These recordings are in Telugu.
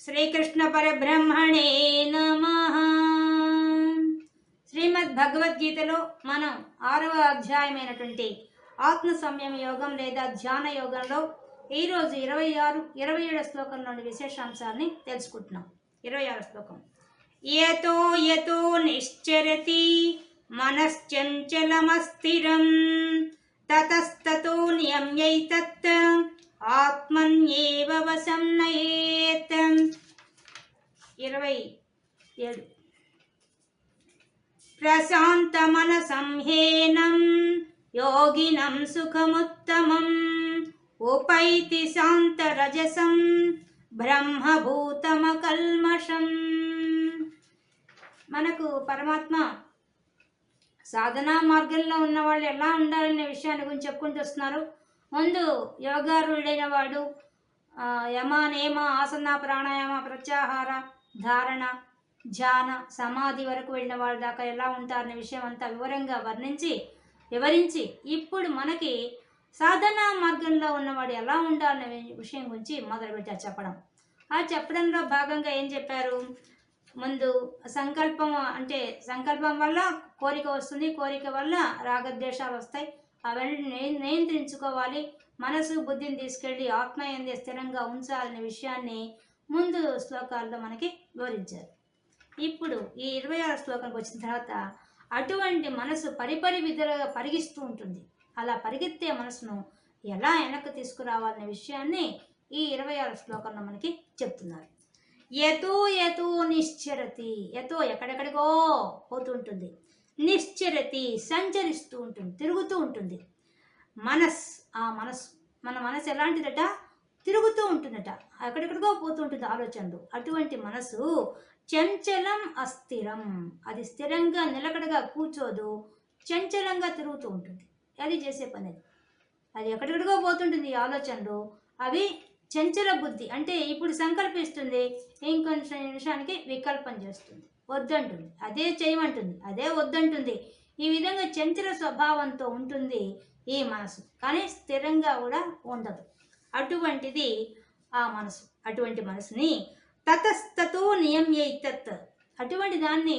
శ్రీకృష్ణ పరబ్రహ్మణే నమ. శ్రీమద్ భగవద్గీతలో మనం ఆరవ అధ్యాయమైనటువంటి ఆత్మ సంయమ యోగం లేదా ధ్యాన యోగంలో ఈరోజు ఇరవై ఆరు ఇరవై ఏడు శ్లోకంలోని విశేషాంశాన్ని తెలుసుకుంటున్నాం. ఇరవై ఆరు శ్లోకం. యతో యతో నిశ్చరతి మనశ్చంచలమస్థిరం. తతస్తతో నియమ్యైతత్ ఆత్మన్యేవ వశం నయేత్. ఇరవై ఏడు. ప్రశాంతమనసంహేనం యోగినం సుఖముత్తమం ఉపైతి శాంతరజసం బ్రహ్మభూతమకల్మషం. మనకు పరమాత్మ సాధనా మార్గంలో ఉన్న వాళ్ళు ఎలా ఉండాలనే విషయాన్ని గురించి చెప్పుకుంటూ వస్తున్నారు. ముందు యోగారుడైన వాడు యమ నేమ ఆసన ప్రాణాయామ ప్రత్యాహార ధారణ ధ్యాన సమాధి వరకు వెళ్ళిన వాళ్ళ దాకా ఎలా ఉంటారనే విషయం అంతా వివరంగా వర్ణించి వివరించి ఇప్పుడు మనకి సాధనా మార్గంలో ఉన్నవాడు ఎలా ఉండాలనే విషయం గురించి మొదలుపెట్టారు చెప్పడం. ఆ చెప్పడంలో భాగంగా ఏం చెప్పారు? ముందు సంకల్పం అంటే సంకల్పం వల్ల కోరిక వస్తుంది కోరిక వల్ల రాగద్వేషాలు వస్తాయి అవన్నీ నియంత్రించుకోవాలి. మనసు బుద్ధిని తీసుకెళ్ళి ఆత్మ ఎందే స్థిరంగా ఉంచాలనే విషయాన్ని ముందు శ్లోకాల్లో మనకి వివరించారు. ఇప్పుడు ఈ ఇరవై ఆరు శ్లోకానికి వచ్చిన తర్వాత అటువంటి మనసు పరిపరి విధులుగా పరిగిస్తూ ఉంటుంది. అలా పరిగెత్తే మనసును ఎలా వెనక్కి తీసుకురావాలనే విషయాన్ని ఈ ఇరవై ఆరు శ్లోకంలో మనకి చెప్తున్నారు. ఎతో ఎతో నిశ్చరతి. ఎతో ఎక్కడెక్కడికో పోతుంటుంది నిశ్చరతి సంచరిస్తూ ఉంటుంది తిరుగుతూ ఉంటుంది. మనస్ ఆ మనస్సు మన మనసు ఎలాంటిదట? తిరుగుతూ ఉంటుందట. ఎక్కడెక్కడికో పోతూ ఉంటుంది ఆలోచనలు. అటువంటి మనసు చంచలం అస్థిరం. అది స్థిరంగా నిలకడగా కూర్చోదు. చంచలంగా తిరుగుతూ ఉంటుంది. అది చేసే పని అది. అది ఎక్కడెక్కడికో పోతుంటుంది ఈ ఆలోచనలు. అవి చంచల బుద్ధి. అంటే ఇప్పుడు సంకల్పిస్తుంది ఇంకొంచెం నిమిషానికి వికల్పం చేస్తుంది. వద్దంటుంది. అదే చేయమంటుంది. అదే వద్దంటుంది. ఈ విధంగా చంచల స్వభావంతో ఉంటుంది ఈ మనసు. కానీ స్థిరంగా కూడా ఉండదు. అటువంటిది ఆ మనసు. అటువంటి మనసుని తతస్తతో నియమ్యైతత్. అటువంటి దాన్ని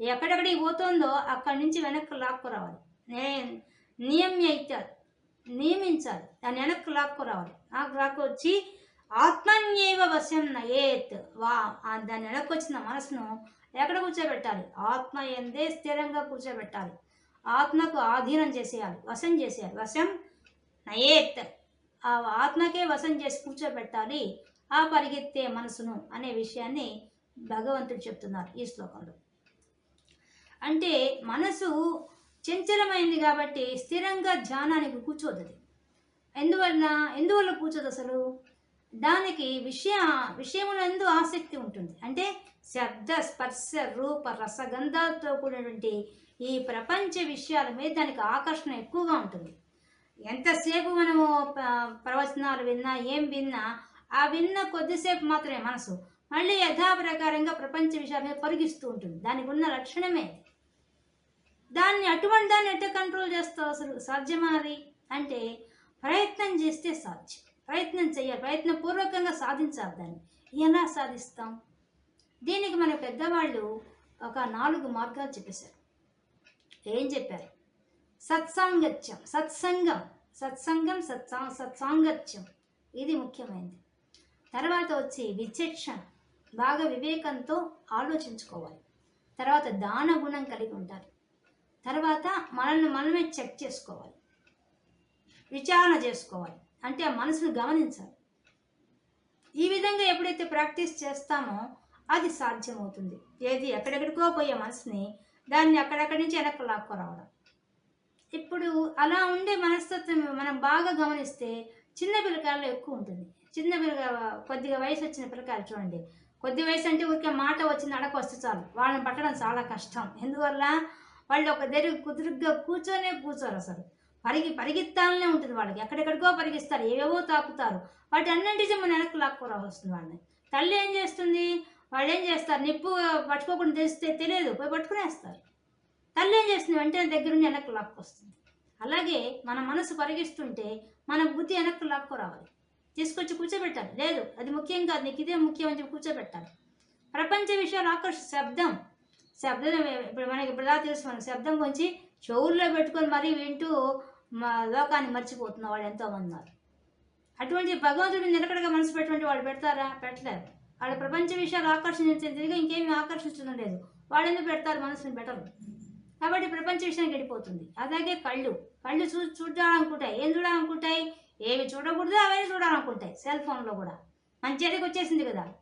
ఎక్కడెక్కడికి పోతుందో అక్కడి నుంచి వెనక్కి లాక్కురావాలి నే నియమ్యైత నియమించాలి. దాన్ని వెనక్కి లాక్కురావాలి నాకు లాక్కొచ్చి ఆత్మన్యేవ వశం నయేత్. వా దాన్ని వెనక్కి వచ్చిన మనసును ఎక్కడ కూర్చోబెట్టాలి? ఆత్మ ఎందే స్థిరంగా కూర్చోబెట్టాలి. ఆత్మకు ఆధీనం చేసేయాలి వశం చేసేయాలి. వశం నయేత్. ఆ ఆత్మకే వశం చేసి కూర్చోబెట్టాలి. ఆ పరిగెత్తే మనసును అనే విషయాన్ని భగవంతుడు చెప్తున్నారు ఈ శ్లోకంలో. అంటే మనసు చంచలమైంది కాబట్టి స్థిరంగా ధ్యానానికి కూర్చోదు ఎందువలన? ఎందువల్ల ఎందువల్ల కూర్చోదు అసలు? దానికి విషయ విషయములందు ఆసక్తి ఉంటుంది. అంటే శబ్ద స్పర్శ రూప రసగంధాలతో కూడినటువంటి ఈ ప్రపంచ విషయాల మీద దానికి ఆకర్షణ ఎక్కువగా ఉంటుంది. ఎంతసేపు మనము ప్రవచనాలు విన్నా ఏం విన్నా ఆ విన్న కొద్దిసేపు మాత్రమే మనసు మళ్ళీ యథాప్రకారంగా ప్రపంచ విషయాల మీద పరిగిస్తూ ఉంటుంది. దానికి ఉన్న లక్షణమే దాన్ని అటువంటి దాన్ని ఎట్లా కంట్రోల్ చేస్తావు అసలు? సాధ్యమా అది? అంటే ప్రయత్నం చేస్తే సాధ్యం. ప్రయత్నం చేయాలి ప్రయత్నపూర్వకంగా సాధించాలి దాన్ని. ఎలా సాధిస్తాం? దీనికి మన పెద్దవాళ్ళు ఒక నాలుగు మార్గాలు చెప్పేశారు. ఏం చెప్పారు? సత్సాంగత్యం సత్సంగం సత్సంగం సత్సా సత్సాంగత్యం. ఇది ముఖ్యమైనది. తర్వాత వచ్చి విచక్షణ. బాగా వివేకంతో ఆలోచించుకోవాలి. తర్వాత దాన గుణం కలిగి ఉండాలి. తర్వాత మనల్ని మనమే చెక్ చేసుకోవాలి. విచారణ చేసుకోవాలి. అంటే ఆ మనసును గమనించాలి. ఈ విధంగా ఎప్పుడైతే ప్రాక్టీస్ చేస్తామో అది సాధ్యమవుతుంది. ఏది ఎక్కడెక్కడికో పోయే మనసుని దాన్ని అక్కడక్కడి నుంచి వెనక్కి లాక్కురావడం. ఇప్పుడు అలా ఉండే మనస్తత్వం మనం బాగా గమనిస్తే చిన్న పిల్లకాయల్లో ఎక్కువ ఉంటుంది. చిన్న పిల్లక కొద్దిగా వయసు వచ్చిన పిల్లకాయలు చూడండి. కొద్ది వయసు అంటే ఊరికే మాట వచ్చింది అడక వస్తే చాలు. వాళ్ళని పట్టడం చాలా కష్టం. ఎందువల్ల? వాళ్ళు ఒక దగ్గర కుదురుగ్గా కూర్చొనే కూర్చోరు అసలు. పరిగి పరిగెత్తాలనే ఉంటుంది వాళ్ళకి. ఎక్కడెక్కడికో పరిగిస్తారు ఏవేవో తాకుతారు. వాటి అన్నింటి మన వెనక్కి లాక్కోరా వస్తుంది వాళ్ళని. తల్లి ఏం చేస్తుంది? వాళ్ళు ఏం చేస్తారు? నిప్పు పట్టుకోకుండా తెలిస్తే తెలియదు. పోయి పట్టుకునేస్తారు. తల్లి ఏం చేస్తుంది? వెంటనే దగ్గరుండి వెనక్కి లాక్కొస్తుంది. అలాగే మన మనసు పరిగిస్తుంటే మన బుద్ధి వెనక్కి లాక్కు రావాలి తీసుకొచ్చి కూర్చోబెట్టాలి. లేదు అది ముఖ్యం కాదు. నీకు ఇదే ముఖ్యం అని చెప్పి కూర్చోబెట్టాలి. ప్రపంచ విషయాలు ఆకర్ష శబ్దం. శబ్దం ఇప్పుడు మనకి ఇప్పుడు ఎలా తెలుసు? మనం శబ్దం గురించి చెవుల్లో పెట్టుకొని మరీ వింటూ మా లోకాన్ని మర్చిపోతున్న వాళ్ళు ఎంతోమంది ఉన్నారు. అటువంటి భగవంతుడు నిలకడగా మనసు పెట్టుకుంటే వాళ్ళు పెడతారా? పెట్టలేరు. వాళ్ళ ప్రపంచ విషయాలు ఆకర్షించేదిగా ఇంకేమీ ఆకర్షించడం లేదు. వాళ్ళు ఎందుకు పెడతారు? మనసుని పెట్టరు. కాబట్టి ప్రపంచ విషయానికి వెళ్ళిపోతుంది. అలాగే కళ్ళు. కళ్ళు చూ చూడాలనుకుంటాయి. ఏం చూడాలనుకుంటాయి? ఏవి చూడకూడదు అవన్నీ చూడాలనుకుంటాయి. సెల్ ఫోన్లో కూడా. మన చేతికి వచ్చేసింది కదా.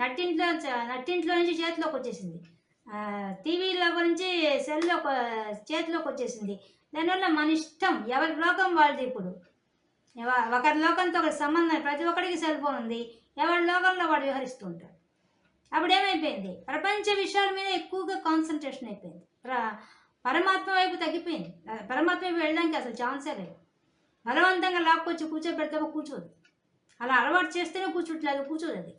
నట్టింట్లో నట్టింట్లో నుంచి చేతిలోకి వచ్చేసింది. టీవీలో నుంచి సెల్లో చేతిలోకి వచ్చేసింది. దానివల్ల మన ఇష్టం ఎవరి లోకం వాళ్ళది ఇప్పుడు? ఒకరి లోకంతో ఒకరి సంబంధం ప్రతి ఒక్కరికి సెల్ ఫోన్ ఉంది. ఎవరి లోకంలో వాడు వ్యవహరిస్తూ ఉంటాడు అప్పుడు ఏమైపోయింది ప్రపంచ విషయాల మీద ఎక్కువగా కాన్సన్ట్రేషన్ అయిపోయింది. ప్ర- పరమాత్మ వైపు తగ్గిపోయింది. పరమాత్మ వైపు వెళ్ళడానికి అసలు ఛాన్సే లేదు. బలవంతంగా లాక్కొచ్చి కూర్చోబెడతామో కూర్చోదు. అలా అలవాటు చేస్తేనే కూర్చోట్లేదు కూర్చోదు అది.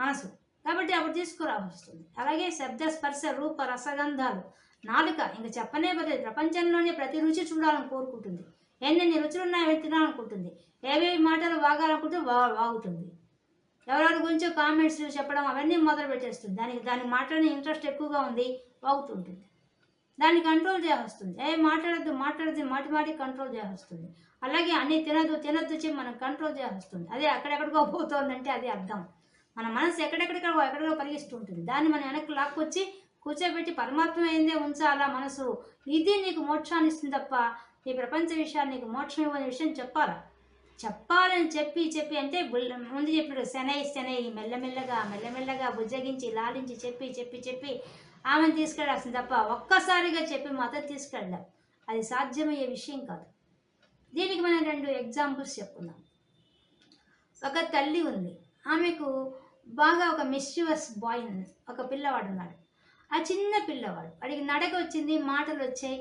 మనసు. కాబట్టి అప్పుడు తీసుకురావాల్సి వస్తుంది. అలాగే శబ్ద స్పర్శ రూప రసగంధాలు. నాలుక. ఇంక చెప్పనే పర్లేదు ప్రపంచంలోనే ప్రతి రుచి చూడాలని కోరుకుంటుంది. ఎన్నెన్ని రుచులు ఉన్నాయో తినాలనుకుంటుంది. ఏవేవి మాటలు వాగాలనుకుంటే వా వాగుతుంది. ఎవరెవరి గురించో కామెంట్స్ చెప్పడం అవన్నీ మొదలు పెట్టేస్తుంది. దానికి దాని మాట్లాడే ఇంట్రెస్ట్ ఎక్కువగా ఉంది వాగుతుంటుంది. దాన్ని కంట్రోల్ చేస్తుంది ఏ మాట్లాడద్దు మాట్లాడద్దు మాటి మాటి కంట్రోల్ చేస్తుంది అలాగే అన్ని తినద్దు తినద్దు చెప్పి మనం కంట్రోల్ చేస్తుంది అదే అక్కడెక్కడికో పోతుందంటే అది అర్థం. మన మనసు ఎక్కడెక్కడికో ఎక్కడికో పరిగిస్తుంటుంది దాన్ని మనం వెనక్కి లాక్కొచ్చి కూర్చోబెట్టి పరమాత్మ ఏందే ఉంచాలా మనసు? ఇది నీకు మోక్షాన్ని ఇస్తుంది తప్ప ఈ ప్రపంచ విషయాన్ని నీకు మోక్షం ఇవ్వని విషయం చెప్పాలా? చెప్పాలని చెప్పి చెప్పి అంటే ముందు చెప్పాడు శనై శనై మెల్లమెల్లగా మెల్లమెల్లగా బుజ్జగించి లాలించి చెప్పి చెప్పి చెప్పి ఆమెను తీసుకెళ్ళాల్సింది తప్ప ఒక్కసారిగా చెప్పి మాత్రం తీసుకెళ్ళాం అది సాధ్యమయ్యే విషయం కాదు. దీనికి మనం రెండు ఎగ్జాంపుల్స్ చెప్పుకుందాం. ఒక తల్లి ఉంది. ఆమెకు బాగా ఒక మిస్చువస్ బాయ్ ఉంది. ఒక పిల్లవాడు ఉన్నాడు ఆ చిన్న పిల్లవాడు. వాడికి నడక వచ్చింది మాటలు వచ్చాయి.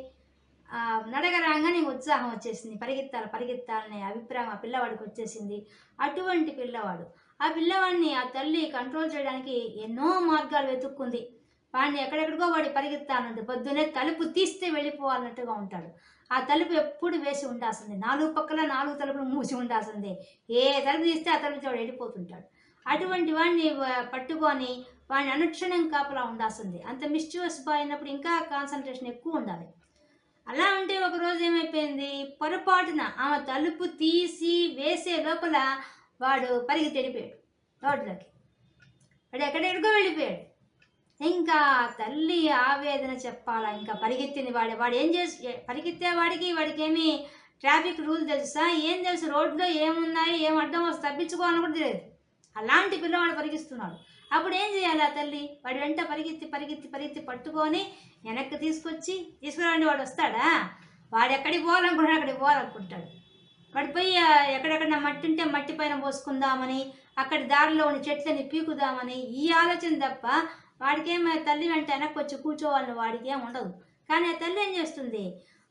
నడక రాగానే ఉత్సాహం వచ్చేసింది. పరిగెత్తాలి పరిగెత్తాలనే అభిప్రాయం ఆ పిల్లవాడికి వచ్చేసింది. అటువంటి పిల్లవాడు. ఆ పిల్లవాడిని ఆ తల్లి కంట్రోల్ చేయడానికి ఎన్నో మార్గాలు వెతుక్కుంది. వాడిని ఎక్కడెక్కడికో వాడి పరిగెత్తాలంటే పొద్దునే తలుపు తీస్తే వెళ్ళిపోవాలన్నట్టుగా ఉంటాడు. ఆ తలుపు ఎప్పుడు వేసి ఉండాల్సిందే. నాలుగు పక్కల నాలుగు తలుపులు మూసి ఉండాల్సిందే. ఏ తలుపు తీస్తే ఆ తలుపు వాడు వెళ్ళిపోతుంటాడు. అటువంటి వాడిని పట్టుకొని వాడిని అనుక్షణం కాపలా ఉండాల్సింది. అంత మిస్చ్యూస్ బాయ్ అయినప్పుడు ఇంకా కాన్సన్ట్రేషన్ ఎక్కువ ఉండాలి. అలా ఉంటే ఒకరోజు ఏమైపోయింది? పొరపాటున ఆమె తలుపు తీసి వేసే లోపల వాడు పరిగి తెడిపోయాడు రోడ్లోకి. వాడు ఎక్కడెక్కడికో వెళ్ళిపోయాడు. ఇంకా తల్లి ఆవేదన చెప్పాలా? ఇంకా పరిగెత్తింది వాడు. వాడు ఏం చేసి పరిగెత్తే వాడికి వాడికి ఏమి ట్రాఫిక్ రూల్ తెలుసా? ఏం తెలుసు? రోడ్లో ఏమున్నాయి? ఏం అడ్డం వస్తే తప్పించుకోవాలని కూడా తెలియదు. అలాంటి పిల్లవాడు పరిగిస్తున్నాడు అప్పుడు ఏం చేయాలి ఆ తల్లి? వాడి వెంట పరిగెత్తి పరిగెత్తి పరిగెత్తి పట్టుకొని వెనక్కి తీసుకొచ్చి తీసుకురాండి వాడు వస్తాడా? వాడు ఎక్కడికి పోవాలనుకుంటాడు అక్కడికి పోవాలనుకుంటాడు. వాడు పోయి ఎక్కడెక్కడ మట్టి ఉంటే మట్టి పైన పోసుకుందామని అక్కడి దారిలో ఉన్న చెట్లని పీకుదామని ఈ ఆలోచన తప్ప వాడికేమో తల్లి వెంట వెనక్కి వచ్చి కూర్చోవాలని వాడికి ఏం ఉండదు. కానీ ఆ తల్లి ఏం చేస్తుంది?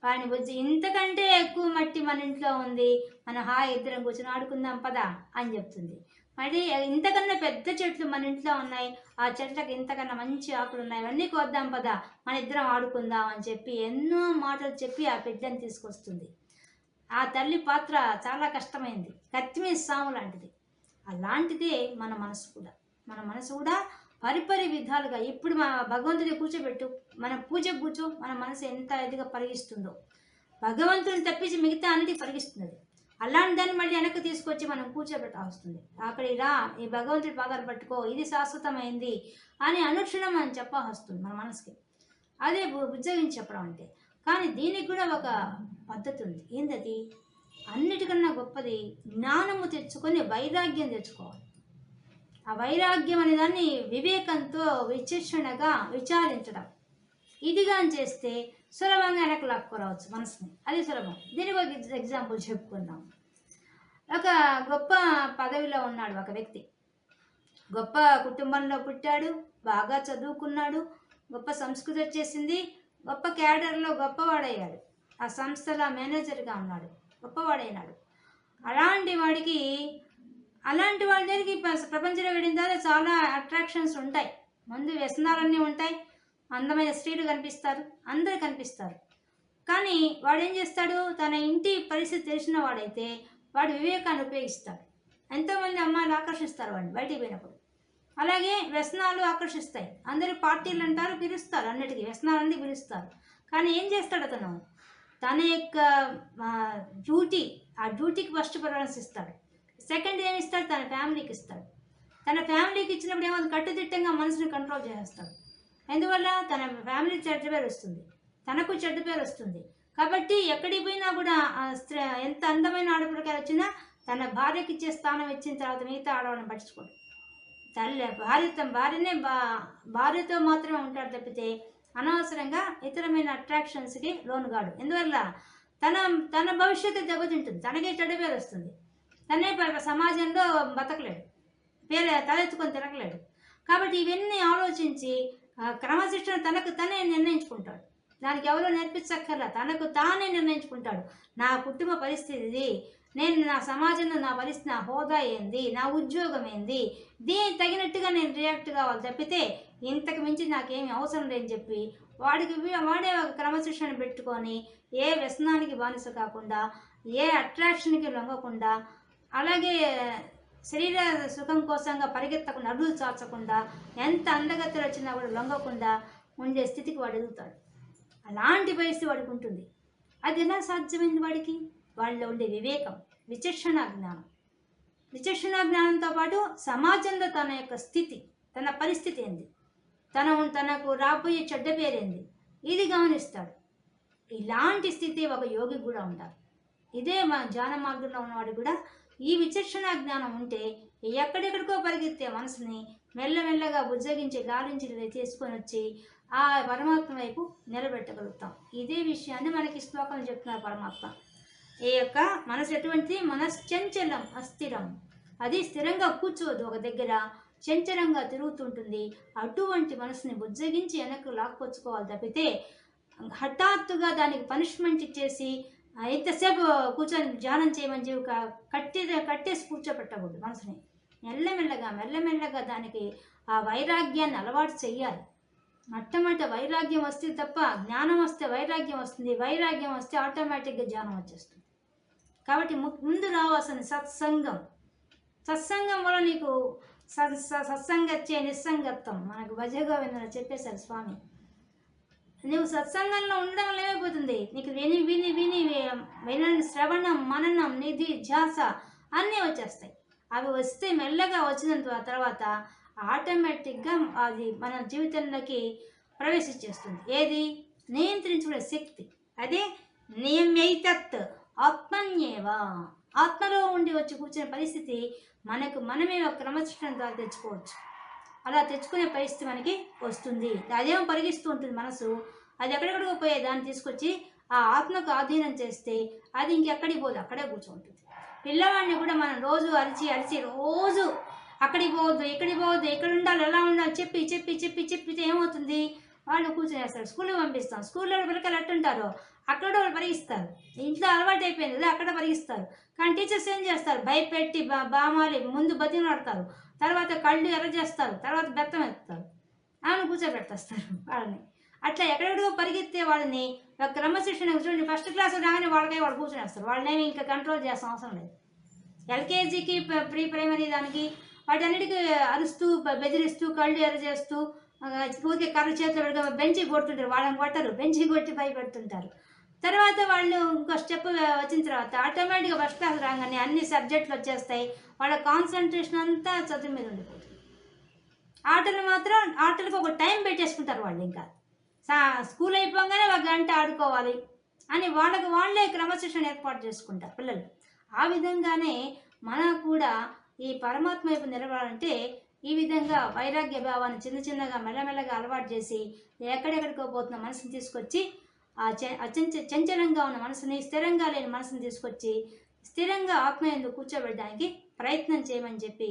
వాడిని వచ్చి ఇంతకంటే ఎక్కువ మట్టి మన ఇంట్లో ఉంది. మన హాయి ఇద్దరం కూర్చొని ఆడుకుందాం పదా అని చెప్తుంది. మరి ఇంతకన్నా పెద్ద చెట్లు మన ఇంట్లో ఉన్నాయి. ఆ చెట్లకు ఇంతకన్నా మంచి ఆకులు ఉన్నాయి. అవన్నీ కోద్దాం పదా మన ఇద్దరం ఆడుకుందాం అని చెప్పి ఎన్నో మాటలు చెప్పి ఆ బిడ్డని తీసుకొస్తుంది. ఆ తల్లి పాత్ర చాలా కష్టమైంది. కత్తి మీద సాము లాంటిది. అలాంటిదే మన మనసు కూడా. మన మనసు కూడా పరిపరి విధాలుగా ఇప్పుడు మా భగవంతుని కూర్చోబెట్టు. మన పూజ కూర్చో. మన మనసు ఎంత ఇదిగా పరిగిస్తుందో. భగవంతుని తప్పించి మిగతా అన్నిటికీ పరిగిస్తుంది అలాంటి దాన్ని మళ్ళీ వెనక్కి తీసుకొచ్చి మనం కూర్చోబెట్ట వస్తుంది. అక్కడ ఇలా ఈ భగవంతుడి పాదాలు పట్టుకో ఇది శాశ్వతమైంది అని అనుక్షణం మనం చెప్ప వస్తుంది మన మనసుకి. అదే ఉద్యోగించి చెప్పడం అంటే. కానీ దీనికి కూడా ఒక పద్ధతి ఉంది. ఏంటది అన్నిటికన్నా గొప్పది జ్ఞానము తెచ్చుకొని వైరాగ్యం తెచ్చుకోవాలి. ఆ వైరాగ్యం అనే దాన్ని వివేకంతో విచక్షణగా విచారించడం. ఇదిగా చేస్తే సులభంగా వెనక్కి లాక్కోరావచ్చు మనసుని. అది సులభం. దీనికి ఒక ఎగ్జాంపుల్ చెప్పుకుందాం. ఒక గొప్ప పదవిలో ఉన్నాడు ఒక వ్యక్తి. గొప్ప కుటుంబంలో పుట్టాడు బాగా చదువుకున్నాడు గొప్ప సంస్కృతి వచ్చేసింది గొప్ప క్యాడర్లో గొప్పవాడయ్యాడు. ఆ సంస్థల మేనేజర్గా ఉన్నాడు గొప్పవాడైనాడు. అలాంటి వాడికి అలాంటి వాళ్ళ దగ్గరికి ప్రపంచంలో వెళ్ళిన తర్వాత చాలా అట్రాక్షన్స్ ఉంటాయి. ముందు వ్యసనాలన్నీ ఉంటాయి అందమైన స్త్రీలు కనిపిస్తారు అందరు కనిపిస్తారు. కానీ వాడు ఏం చేస్తాడు? తన ఇంటి పరిస్థితి తెలిసిన వాడైతే వాడు వివేకాన్ని ఉపయోగిస్తాడు. ఎంతోమంది అమ్మాయిలు ఆకర్షిస్తారు వాడిని బయటికి పోయినప్పుడు. అలాగే వ్యసనాలు ఆకర్షిస్తాయి. అందరూ పార్టీలు అంటారు పిలుస్తారు అన్నిటికీ. వ్యసనాలన్నీ పిలుస్తారు. కానీ ఏం చేస్తాడు అతను? తన యొక్క డ్యూటీ ఆ డ్యూటీకి ఫస్ట్ ప్రిఫరెన్స్ ఇస్తాడు. సెకండ్ ఏమి ఇస్తాడు? తన ఫ్యామిలీకి ఇస్తాడు. తన ఫ్యామిలీకి ఇచ్చినప్పుడు ఏమో కట్టుదిట్టంగా మనసుని కంట్రోల్ చేస్తాడు ఎందువల్ల? తన ఫ్యామిలీ చెడ్డ పేరు వస్తుంది. తనకు చెడ్డ పేరు వస్తుంది. కాబట్టి ఎక్కడికి పోయినా కూడా స్త్రీ ఎంత అందమైన ఆడపిల్లకాయలు వచ్చినా తన భార్యకి ఇచ్చే స్థానం ఇచ్చిన తర్వాత మిగతా ఆడవాళ్ళని పట్టించుకోడు. తల్లి భార్య భార్యనే బా భార్యతో మాత్రమే ఉంటాడు తప్పితే అనవసరంగా ఇతరమైన అట్రాక్షన్స్కి లోనుగాడు. ఎందువల్ల? తన తన భవిష్యత్తు దెబ్బతింటుంది. తనకే చెడ్డ పేరు వస్తుంది. తనే సమాజంలో బతకలేడు. పేరు తలెత్తుకొని తిరగలేడు. కాబట్టి ఇవన్నీ ఆలోచించి క్రమశిక్షణ తనకు తనే నిర్ణయించుకుంటాడు. దానికి ఎవరో నేర్పించక్కర్లా? తనకు తానే నిర్ణయించుకుంటాడు. నా కుటుంబ పరిస్థితి నేను నా సమాజంలో నా పరిస్థితి నా హోదా ఏంది నా ఉద్యోగం ఏంది దీనికి తగినట్టుగా నేను రియాక్ట్ కావాలి తప్పితే ఇంతకు మించి నాకేమి అవసరం లేని చెప్పి వాడికి వాడే ఒక క్రమశిక్షణ పెట్టుకొని ఏ వ్యసనానికి బానిస కాకుండా ఏ అట్రాక్షన్కి లొంగకుండా అలాగే శరీర సుఖం కోసంగా పరిగెత్తకుండా అడుగులు చాచకుండా ఎంత అందగత్తెలు వచ్చినా కూడా లొంగకుండా ఉండే స్థితికి వాడు ఎదుగుతాడు. అలాంటి పరిస్థితి వాడికి ఉంటుంది. అది ఎలా సాధ్యమైంది వాడికి? వాళ్ళలో ఉండే వివేకం విచక్షణ జ్ఞానం. విచక్షణ జ్ఞానంతో పాటు సమాజంలో తన యొక్క స్థితి తన పరిస్థితి ఏంది? తన తనకు రాబోయే చెడ్డ పేరేంది? ఇది గమనిస్తాడు. ఇలాంటి స్థితి ఒక యోగి కూడా ఉండాలి. ఇదే మా ధ్యాన మార్గంలో ఉన్నవాడు కూడా ఈ విచక్షణ జ్ఞానం ఉంటే ఎక్కడెక్కడికో పరిగెత్తే మనసుని మెల్లమెల్లగా బుజ్జగించి గాలించి తీసుకొని వచ్చి ఆ పరమాత్మ వైపు నిలబెట్టగలుగుతాం. ఇదే విషయాన్ని మనకి శ్లోకం చెప్తున్నారు పరమాత్మ. ఈ యొక్క మనసు ఎటువంటిది? మనశ్చంచలం అస్థిరం. అది స్థిరంగా కూర్చోదు. ఒక దగ్గర చంచలంగా తిరుగుతుంటుంది. అటువంటి మనసుని బుజ్జగించి వెనక్కు లాక్కొచ్చుకోవాలి తప్పితే హఠాత్తుగా దానికి పనిష్మెంట్ ఇచ్చేసి ఎంతసేపు కూర్చొని ధ్యానం చేయమని చెప్పి క- కట్టి కట్టేసి కూర్చోపెట్టకూడదు మనసుని. మెల్లమెల్లగా మెల్లమెల్లగా దానికి ఆ వైరాగ్యాన్ని అలవాటు చెయ్యాలి. మొట్టమొదట వైరాగ్యం వస్తే తప్ప జ్ఞానం వస్తే వైరాగ్యం వస్తుంది వైరాగ్యం వస్తే ఆటోమేటిక్గా జ్ఞానం వచ్చేస్తుంది. కాబట్టి ము- ముందు రావాల్సిన సత్సంగం. సత్సంగం వల్ల నీకు సత్ స- సత్సంగచ్చే నిస్సంగత్వం. మనకు భజగోవిందని చెప్పేశారు స్వామి. నువ్వు సత్సంగంలో ఉండడం వల్ల ఏమైపోతుంది నీకు విని విని విని వినని శ్రవణం మననం నిధి ధ్యాస అన్నీ వచ్చేస్తాయి. అవి వస్తే మెల్లగా వచ్చిన తర్వాత ఆటోమేటిక్గా అది మన జీవితంలోకి ప్రవేశించేస్తుంది. ఏది? నియంత్రించుకునే శక్తి. అదే నియమైతత్ ఆత్మన్యేవ. ఆత్మలో ఉండి వచ్చి కూర్చునే పరిస్థితి మనకు మనమే ఒక క్రమశిక్షణ ద్వారా తెచ్చుకోవచ్చు. అలా తెచ్చుకునే పరిస్థితి మనకి వస్తుంది. అదేమో పరిగిస్తూ ఉంటుంది మనసు? అది ఎక్కడెక్కడికి పోయే దాన్ని తీసుకొచ్చి ఆ ఆత్మకు ఆధీనం చేస్తే అది ఇంకెక్కడికి పోదు అక్కడే కూర్చుంటుంది. పిల్లవాడిని కూడా మనం రోజు అరిచి అరిచి రోజు అక్కడికి పోవద్దు ఇక్కడికి పోవద్దు ఇక్కడ ఉండాలి ఎలా ఉండాలి చెప్పి చెప్పి చెప్పి చెప్పితే ఏమవుతుంది? వాళ్ళు కూర్చునేస్తారు స్కూల్లో పంపిస్తాం. స్కూల్లో పిల్లకాయలు ఎట్టుంటారో? అక్కడ వాళ్ళు పరిగిస్తారు. ఇంట్లో అలవాటు అయిపోయింది కదా అక్కడ పరిగిస్తారు. కానీ టీచర్స్ ఏం చేస్తారు? భయపెట్టి బా బామాలి ముందు పడతారు తర్వాత కళ్ళు ఎర్ర చేస్తారు తర్వాత బెత్తం ఎత్తుతారు. ఆమెను కూర్చోబెట్టేస్తారు వాళ్ళని. అట్లా ఎక్కడెక్కడో పరిగెత్తే వాళ్ళని క్రమశిక్షణ చూడండి ఫస్ట్ క్లాస్ రాగానే వాళ్ళకై వాళ్ళు కూర్చొనేస్తారు. వాళ్ళనేమి ఇంకా కంట్రోల్ చేస్తాం అవసరం లేదు. ఎల్కేజీకి ప్రీ ప్రైమరీ దానికి వాటన్నిటికీ అరుస్తూ బెదిరిస్తూ కళ్ళు ఎర్ర చేస్తూ ఊరికే కర్ర చేతులు పెడుతూ బెంచి కొడుతుంటారు. వాళ్ళని కొట్టరు. బెంచి కొట్టి భయపెడుతుంటారు. తర్వాత వాళ్ళు ఇంకో స్టెప్ వచ్చిన తర్వాత ఆటోమేటిక్గా ఫస్ట్ క్లాస్ రాగానే అన్ని సబ్జెక్టులు వచ్చేస్తాయి. వాళ్ళ కాన్సన్ట్రేషన్ అంతా చదువు మీద ఉండిపోతుంది. ఆటలు మాత్రం ఆటలకు ఒక టైం పెట్టేసుకుంటారు వాళ్ళు ఇంకా. సా స్కూల్ అయిపోగానే ఒక గంట ఆడుకోవాలి అని వాళ్ళకు వాళ్ళే క్రమశిక్షణ ఏర్పాటు చేసుకుంటారు పిల్లలు. ఆ విధంగానే మనం కూడా ఈ పరమాత్మ వైపు నిలబడాలంటే ఈ విధంగా వైరాగ్య భావాన్ని చిన్న చిన్నగా మెల్లమెల్లగా అలవాటు చేసి ఎక్కడెక్కడికో పోతున్న మనసుని తీసుకొచ్చి ఆ చ చంచలంగా ఉన్న మనసుని స్థిరంగా లేని మనసుని తీసుకొచ్చి స్థిరంగా ఆత్మ ఎందుకు కూర్చోబెట్టడానికి ప్రయత్నం చేయమని చెప్పి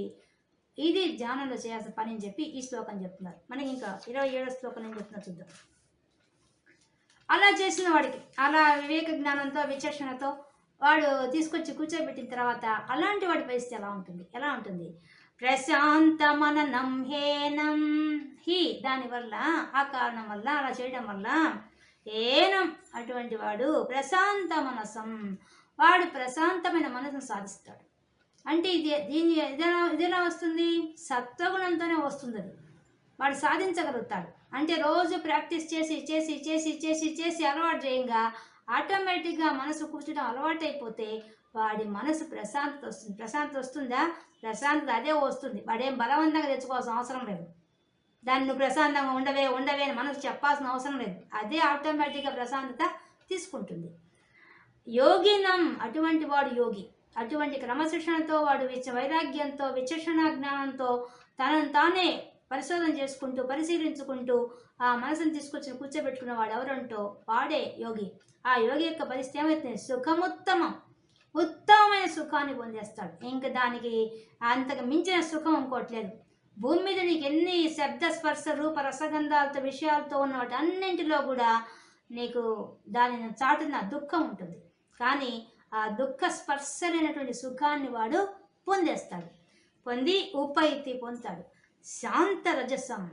ఇది ధ్యానంలో చేయాల్సిన పని అని చెప్పి ఈ శ్లోకం చెప్తున్నారు. మనకి ఇంకా ఇరవై ఏడో శ్లోకం ఏం చెప్తున్నా చూద్దాం. అలా చేసిన వాడికి అలా వివేక జ్ఞానంతో విచక్షణతో వాడు తీసుకొచ్చి కూర్చోబెట్టిన తర్వాత అలాంటి వాడి పరిస్థితి ఎలా ఉంటుంది? ఎలా ఉంటుంది? ప్రశాంత మననం హేనం. హి దానివల్ల ఆ కారణం వల్ల అలా చేయడం వల్ల ఏనం అటువంటి వాడు ప్రశాంత మనసం. వాడు ప్రశాంతమైన మనసును సాధిస్తాడు. అంటే ఇది దీని ఏదైనా ఇదెలా వస్తుంది? సత్వగుణంతోనే వస్తుంది అది వాడు సాధించగలుగుతాడు. అంటే రోజు ప్రాక్టీస్ చేసి చేసి చేసి చేసి చేసి అలవాటు చేయంగా ఆటోమేటిక్గా మనసు కూర్చడం అలవాటు అయిపోతే వాడి మనసు ప్రశాంతత వస్తుంది. ప్రశాంతత వస్తుందా? ప్రశాంతత అదే వస్తుంది. వాడేం బలవంతంగా తెచ్చుకోవాల్సిన అవసరం లేదు. దాన్ని నువ్వు ప్రశాంతంగా ఉండవే ఉండవే అని మనకు చెప్పాల్సిన అవసరం లేదు. అదే ఆటోమేటిక్గా ప్రశాంతత తీసుకుంటుంది. యోగినం అటువంటి వాడు యోగి. అటువంటి క్రమశిక్షణతో వాడు విచ వైరాగ్యంతో విచక్షణ జ్ఞానంతో తనను తానే పరిశోధన చేసుకుంటూ పరిశీలించుకుంటూ ఆ మనసును తీసుకొచ్చి కూర్చోబెట్టుకున్న వాడు ఎవరంటో వాడే యోగి. ఆ యోగి యొక్క పరిస్థితి ఏమవుతుంది సుఖముత్తమం. ఉత్తమమైన సుఖాన్ని పొందేస్తాడు. ఇంకా దానికి అంతకు మించిన సుఖం ఇంకోటి లేదు. భూమి మీద నీకు ఎన్ని శబ్ద స్పర్శ రూప రసగంధాలతో విషయాలతో ఉన్న వాటి అన్నింటిలో కూడా నీకు దానిని చాటున దుఃఖం ఉంటుంది. కానీ ఆ దుఃఖ స్పర్శలైనటువంటి సుఖాన్ని వాడు పొందేస్తాడు. పొంది ఉపైతి పొందుతాడు. శాంత రజసం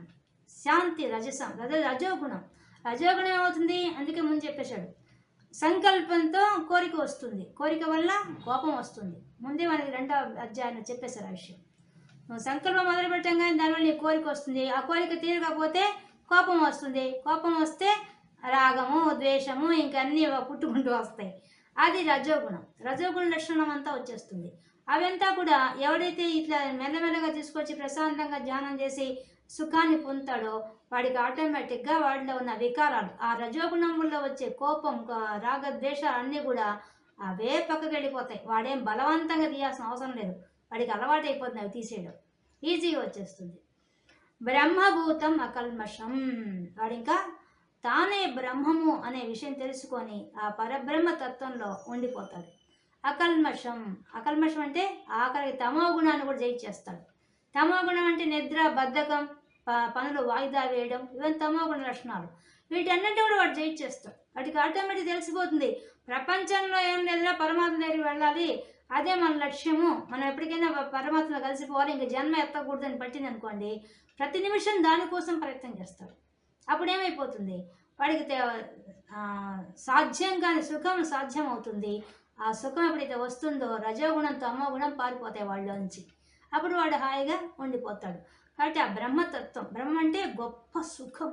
శాంతి రజసం రజ రజోగుణం. రజోగుణం ఏమవుతుంది? అందుకే ముందు చెప్పేశాడు. సంకల్పంతో కోరిక వస్తుంది. కోరిక వల్ల కోపం వస్తుంది. ముందే మనకి రెండవ అధ్యాయంలో చెప్పేశారు ఆ విషయం. సంకల్పం మొదలు పెట్టంగానే దానివల్ల నీ కోరిక వస్తుంది. ఆ కోరిక తీరకపోతే కోపం వస్తుంది. కోపం వస్తే రాగము ద్వేషము ఇంకా అన్నీ పుట్టుకుంటూ వస్తాయి. అది రజోగుణం. రజోగుణ లక్షణం అంతా వచ్చేస్తుంది. అవంతా కూడా ఎవడైతే ఇట్లా మెల్లమెల్లగా తీసుకొచ్చి ప్రశాంతంగా ధ్యానం చేసి సుఖాన్ని పొందుతాడో వాడికి ఆటోమేటిక్గా వాడిలో ఉన్న వికారాలు ఆ రజోగుణం వల్ల వచ్చే కోపం రాగద్వేషాలు రాగ ద్వేషాలు అన్నీ కూడా అవే పక్కకి వెళ్ళిపోతాయి వాడేం బలవంతంగా తీయాల్సిన అవసరం లేదు. వాడికి అలవాటు అయిపోతుంది అవి తీసేయడం. ఈజీగా వచ్చేస్తుంది. బ్రహ్మభూతం అకల్మషం. వాడు ఇంకా తానే బ్రహ్మము అనే విషయం తెలుసుకొని ఆ పరబ్రహ్మ తత్వంలో ఉండిపోతాడు. అకల్మషం. అకల్మషం అంటే ఆఖరికి తమో గుణాన్ని కూడా జయించేస్తాడు. తమో గుణం అంటే నిద్ర బద్ధకం ప- పనులు వాయిదా వేయడం ఇవన్నీ తమో గుణ లక్షణాలు. వీటన్నిటి కూడా వాడు జయించేస్తాడు. వాటికి ఆటోమేటిక్ తెలిసిపోతుంది. ప్రపంచంలో ఏం లేదురా పరమాత్మ దగ్గరికి వెళ్ళాలి. అదే మన లక్ష్యము. మనం ఎప్పటికైనా పరమాత్మ కలిసిపోవాలి ఇంకా జన్మ ఎత్తకూడదని పట్టింది అనుకోండి ప్రతి నిమిషం దానికోసం ప్రయత్నం చేస్తాడు అప్పుడు ఏమైపోతుంది? వాడికి సాధ్యం కాని సుఖం సాధ్యం అవుతుంది ఆ సుఖం ఎప్పుడైతే వస్తుందో రజోగుణం తమో గుణం పారిపోతాయి వాళ్ళలోంచి అప్పుడు వాడు హాయిగా ఉండిపోతాడు. కాబట్టి ఆ బ్రహ్మతత్వం బ్రహ్మ అంటే గొప్ప సుఖం.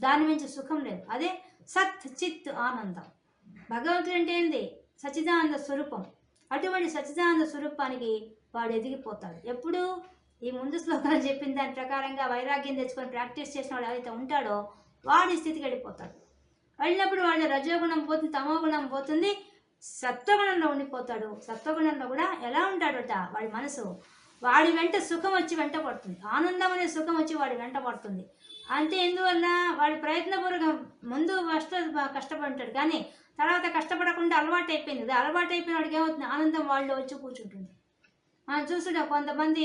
దాని మించి సుఖం లేదు. అదే సత్ చిత్ ఆనందం. భగవంతుడు అంటే ఏంది? సచిదానంద స్వరూపం. అటువంటి సచిదానంద స్వరూపానికి వాడు ఎదిగిపోతాడు. ఎప్పుడు ఈ ముందు శ్లోకాలు చెప్పిన దాని ప్రకారంగా వైరాగ్యం తెచ్చుకొని ప్రాక్టీస్ చేసిన వాడు ఎవరైతే ఉంటాడో వాడి స్థితికి వెళ్ళిపోతాడు. వెళ్ళినప్పుడు వాడి రజోగుణం పోతుంది తమో గుణం పోతుంది సత్వగుణంలో ఉండిపోతాడు. సత్వగుణంలో కూడా ఎలా ఉంటాడట? వాడి మనసు. వాడి వెంట సుఖం వచ్చి వెంట పడుతుంది. ఆనందం అనే సుఖం వచ్చి వాడి వెంట పడుతుంది. అంతే ఎందువల్ల? వాడి ప్రయత్నపూర్వకం ముందు ఫస్ట్ కష్టపడుతాడు కానీ తర్వాత కష్టపడకుండా అలవాటు అయిపోయింది. అది అలవాటు అయిపోయిన వాడికి ఏమవుతుంది? ఆనందం వాళ్ళు వచ్చి కూర్చుంటుంది. మనం చూస్తుంటే కొంతమంది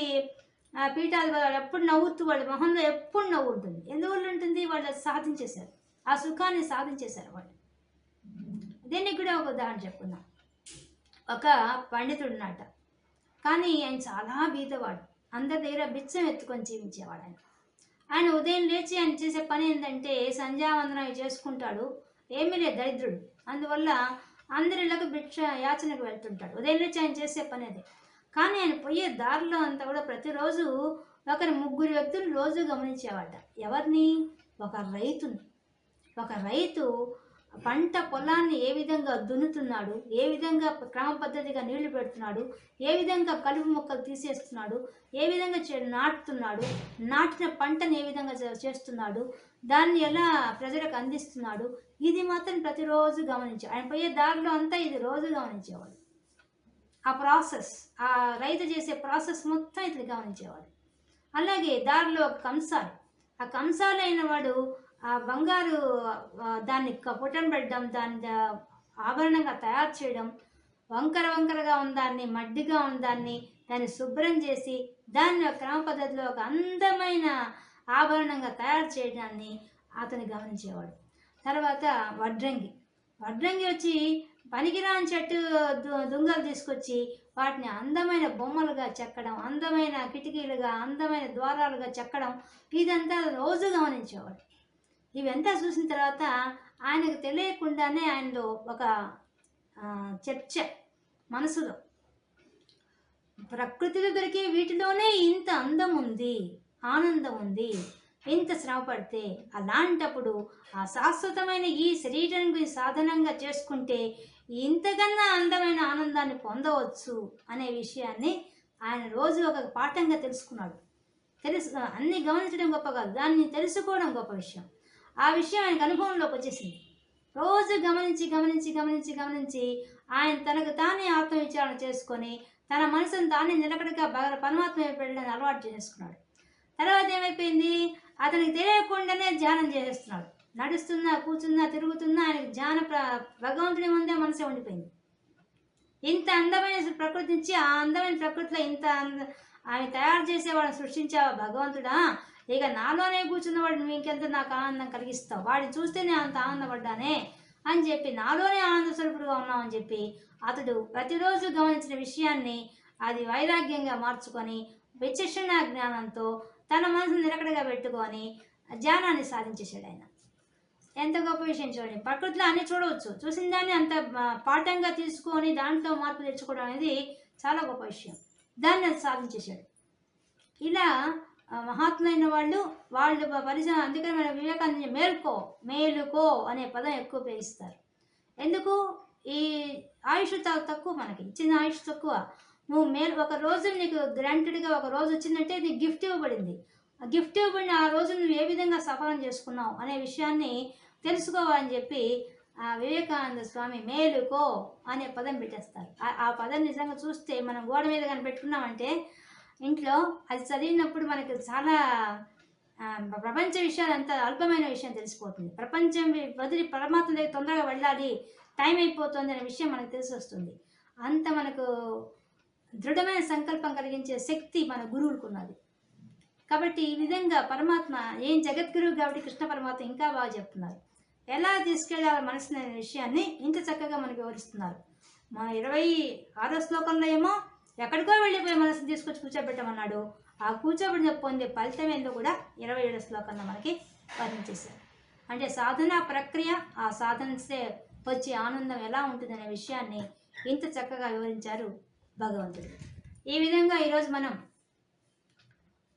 పీఠాలు వాళ్ళు ఎప్పుడు నవ్వుతూ వాళ్ళ మొహంలో ఎప్పుడు నవ్వు ఉంటుంది. ఎందువల్ల ఉంటుంది? వాళ్ళు అది సాధించేశారు. ఆ సుఖాన్ని సాధించేశారు వాళ్ళు. దీనికి కూడా ఒక ఉదాహరణ చెప్పుకుందాం. ఒక పండితుడు ఉన్నాట కానీ ఆయన చాలా బీదవాడు. అందరి దగ్గర బిచ్చం ఎత్తుకొని జీవించేవాడు ఆయన. ఆయన ఉదయం లేచి ఆయన చేసే పని ఏంటంటే సంధ్యావందనం అవి చేసుకుంటాడు. ఏమీ లేదు దరిద్రుడు. అందువల్ల అందరిలాగా భిక్ష యాచనకు వెళ్తుంటాడు ఉదయం నుంచి ఆయన చేసే పని అది కానీ ఆయన పోయే దారిలో అంతా కూడా ప్రతిరోజు ఒకరి ముగ్గురు వ్యక్తులు రోజు గమనించేవాట ఎవరిని? ఒక రైతుని. ఒక రైతు పంట పొలాన్ని ఏ విధంగా దున్నుతున్నాడు ఏ విధంగా క్రమ పద్ధతిగా నీళ్ళు పెడుతున్నాడు ఏ విధంగా కలుపు మొక్కలు తీసేస్తున్నాడు ఏ విధంగా నాటుతున్నాడు నాటిన పంటను ఏ విధంగా చేస్తున్నాడు దాన్ని ఎలా ప్రజలకు అందిస్తున్నాడు ఇది మాత్రం ప్రతిరోజు గమనించే ఆయన పోయే దారిలో అంతా ఇది రోజు గమనించేవాడు. ఆ ప్రాసెస్ ఆ రైతు చేసే ప్రాసెస్ మొత్తం ఇతను గమనించేవాడు. అలాగే దారిలో ఒక కంసాలి ఆ కంసాలైన వాడు బంగారు దాన్ని క- పుటం పెట్టడం దాన్ని ఆభరణంగా తయారు చేయడం వంకర వంకరగా ఉందాన్ని మడ్డిగా ఉందాన్ని దాన్ని శుభ్రం చేసి దాన్ని ఒక క్రమ పద్ధతిలో ఒక అందమైన ఆభరణంగా తయారు చేయడాన్ని అతను గమనించేవాడు. తర్వాత వడ్రంగి. వడ్రంగి వచ్చి పనికిరాని చెట్టు దు- దుంగలు తీసుకొచ్చి వాటిని అందమైన బొమ్మలుగా చెక్కడం అందమైన కిటికీలుగా అందమైన ద్వారాలుగా చెక్కడం ఇదంతా రోజు గమనించేవాడు. ఇవంతా చూసిన తర్వాత ఆయనకు తెలియకుండానే ఆయనలో ఒక చర్చ మనసులో. ప్రకృతిలో దొరికే వీటిలోనే ఇంత అందం ఉంది ఆనందం ఉంది ఇంత శ్రమ పడితే అలాంటప్పుడు ఆ శాశ్వతమైన ఈ శరీరాన్ని సాధనంగా చేసుకుంటే ఇంతకన్నా అందమైన ఆనందాన్ని పొందవచ్చు అనే విషయాన్ని ఆయన రోజు ఒక పాఠంగా తెలుసుకున్నాడు. తెలుసు అన్ని గమనించడం గొప్ప కాదు దాన్ని తెలుసుకోవడం గొప్ప విషయం. ఆ విషయం ఆయనకు అనుభవంలోకి వచ్చేసింది. రోజు గమనించి గమనించి గమనించి గమనించి ఆయన తనకు తానే ఆత్మవిచారణ చేసుకొని తన మనసును తానే నిలకడగా బాగా పరమాత్మ వైపు వెళ్ళడానికి అలవాటు చేసుకున్నాడు. తర్వాత ఏమైపోయింది? అతనికి తెలియకుండానే ధ్యానం చేసేస్తున్నాడు నడుస్తున్నా కూర్చున్నా తిరుగుతున్నా ఆయనకు ధ్యాన ప్ర భగవంతుడి ముందే మనసే ఉండిపోయింది. ఇంత అందమైన ప్రకృతి నుంచి ఆ అందమైన ప్రకృతిలో ఇంత అంద ఆయన తయారు చేసేవాడు సృష్టించావా భగవంతుడా? ఇక నాలోనే కూర్చున్నవాడు నువ్వు ఇంకెంత నాకు ఆనందం కలిగిస్తావు? వాడిని చూస్తేనే అంత ఆనందపడ్డానే? అని చెప్పి నాలోనే ఆనంద స్వరూపుడుగా ఉన్నామని చెప్పి అతడు ప్రతిరోజు గమనించిన విషయాన్ని అది వైరాగ్యంగా మార్చుకొని విచక్షణ జ్ఞానంతో తన మనసును నిలకడగా పెట్టుకొని ధ్యానాన్ని సాధించేశాడు ఆయన. ఎంత గొప్ప విషయం చూడండి. ప్రకృతిలో అన్ని చూడవచ్చు. చూసిన దాన్ని అంత పాఠంగా తీసుకొని దాంట్లో మార్పు తెచ్చుకోవడం అనేది చాలా గొప్ప విషయం. దాన్ని అది సాధించేశాడు. ఇలా మహాత్ములైన వాళ్ళు వాళ్ళు పరిచయం అందుకని మన వివేకానంద మేల్కో మేలుకో అనే పదం ఎక్కువ ఉపయోగిస్తారు. ఎందుకు? ఈ ఆయుష్ చాలా తక్కువ మనకి ఇచ్చిన ఆయుష్ తక్కువ. నువ్వు మేలు ఒక రోజు నీకు గ్రాంటెడ్గా ఒక రోజు వచ్చిందంటే నీకు గిఫ్ట్ ఇవ్వబడింది. ఆ గిఫ్ట్ ఇవ్వబడిన ఆ రోజు నువ్వు ఏ విధంగా సఫలం చేసుకున్నావు అనే విషయాన్ని తెలుసుకోవాలని చెప్పి ఆ వివేకానంద స్వామి మేలుకో అనే పదం పెట్టేస్తారు. ఆ- ఆ పదం నిజంగా చూస్తే మనం గోడ మీద కానీ పెట్టుకున్నామంటే ఇంట్లో అది చదివినప్పుడు మనకు చాలా ప్రపంచ విషయాలు అంత అల్పమైన విషయం తెలిసిపోతుంది. ప్రపంచం వదిలి పరమాత్మ దగ్గర తొందరగా వెళ్ళాలి టైం అయిపోతుంది అనే విషయం మనకు తెలిసి వస్తుంది అంత మనకు దృఢమైన సంకల్పం కలిగించే శక్తి మన గురువులకు ఉన్నది కాబట్టి ఈ విధంగా పరమాత్మ ఏం జగద్గురువు కాబట్టి కృష్ణ పరమాత్మ ఇంకా బాగా చెప్తున్నారు. ఎలా తీసుకెళ్ళాలి మనసుని అనే విషయాన్ని ఇంత చక్కగా మనకు వివరిస్తున్నారు. మన ఇరవై ఆరో శ్లోకంలో ఏమో ఎక్కడికో వెళ్ళిపోయి మనసుని తీసుకొచ్చి కూర్చోబెట్టమన్నాడు. ఆ కూర్చోబెట్టిన పొందే ఫలితం ఏందో కూడా ఇరవై ఏడో శ్లోకంలో మనకి వర్ణించేశారు. అంటే సాధన ప్రక్రియ ఆ సాధనస్తే వచ్చే ఆనందం ఎలా ఉంటుందనే విషయాన్ని ఇంత చక్కగా వివరించారు భగవంతుడు. ఈ విధంగా ఈరోజు మనం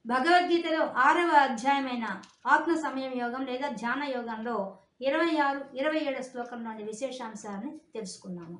భగవద్గీతలో ఆరవ అధ్యాయమైన ఆత్మ సమయం యోగం లేదా ధ్యాన యోగంలో ఇరవై ఆరు ఇరవై ఏడు శ్లోకం నుండి విశేషాంశాలను తెలుసుకున్నాము.